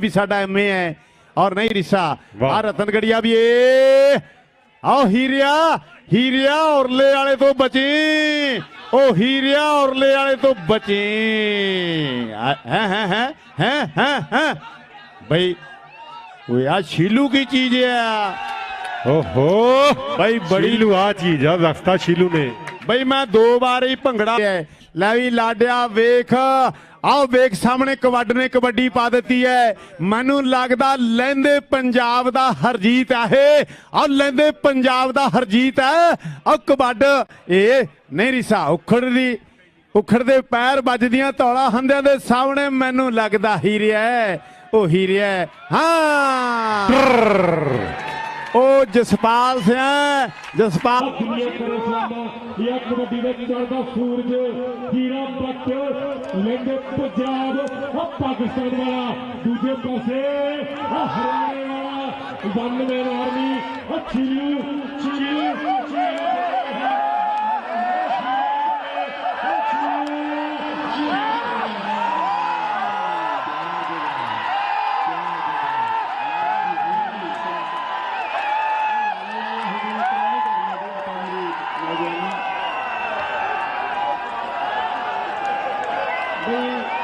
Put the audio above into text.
ਵੀ ਸਾਡਾ ਐਮਏ ਹੈ ਔਰ ਨਹੀਂ ਰਿਸ਼ਾ। ਆ ਰਤਨਗੜੀਆ ਵੀ ਏ। ਆਓ ਹੀਰਿਆ ਹੀਰਿਆ ਔਰਲੇ ਵਾਲੇ ਤੋਂ ਬਚੀ। ਉਹ ਹੀਰਿਆ ਔਰਲੇ ਵਾਲੇ ਤੋਂ ਬਚੀ। ਹੈ ਹੈ ਹੈ ਹੈ ਹੈ ਹੈ। ਬਈ ਓਏ ਆ ਸ਼ੀਲੂ ਕੀ ਚੀਜ਼ ਆ? ਓਹੋ। ਬਈ ਬੜੀ ਸ਼ੀਲੂ ਆ ਚੀਜ਼ ਆ ਰਸਤਾ ਸ਼ੀਲੂ ਨੇ। ਬਈ ਮੈਂ ਦੋ ਵਾਰ ਹੀ ਭੰਗੜਾ ਲੈ ਵੀ ਲਾਡਿਆ ਵੇਖ। ਆਓ ਵੇਖ ਸਾਹਮਣੇ ਕਬੱਡ ਨੇ ਕਬੱਡੀ ਪਾ ਦਿੱਤੀ ਹੈ। ਮੈਨੂੰ ਲੱਗਦਾ ਲੈਂਦੇ ਪੰਜਾਬ ਦਾ ਹਰਜੀਤ ਆਹ ਲੈਂਦੇ ਪੰਜਾਬ ਦਾ ਹਰਜੀਤ ਹੈ ਆਹ ਕਬੱਡ ਇਹ ਨਹੀਂ ਰਿਸਾ ਉਖੜ ਦੀ ਉਖੜ ਦੇ ਪੈਰ ਵੱਜਦੀਆਂ ਧੌਲਾ ਹੰਦਿਆਂ ਦੇ ਸਾਹਮਣੇ ਮੈਨੂੰ ਲੱਗਦਾ ਹੀਰਿਆ ਹੈ, ਉਹ ਹੀਰਿਆ ਹੈ। ਹਾਂ ਉਹ ਜਸਪਾਲ ਸਿੰਘ ਜਸਪਾਲ ਕਰੇ ਇਹ ਕਬੱਡੀ ਦੇ ਚੜਦਾ ਸੂਰਜ ਹੀਰਾ ਬੱਟ ਲੈਂਦੇ ਪੰਜਾਬ ਆ ਪਾਕਿਸਤਾਨ ਵਾਲਾ ਦੂਜੇ ਪਾਸੇ ਆ ਹਰਿਆਣੇ ਵਾਲਾ 92 ਆਰਮੀ ਆ ਚਿਰੂ be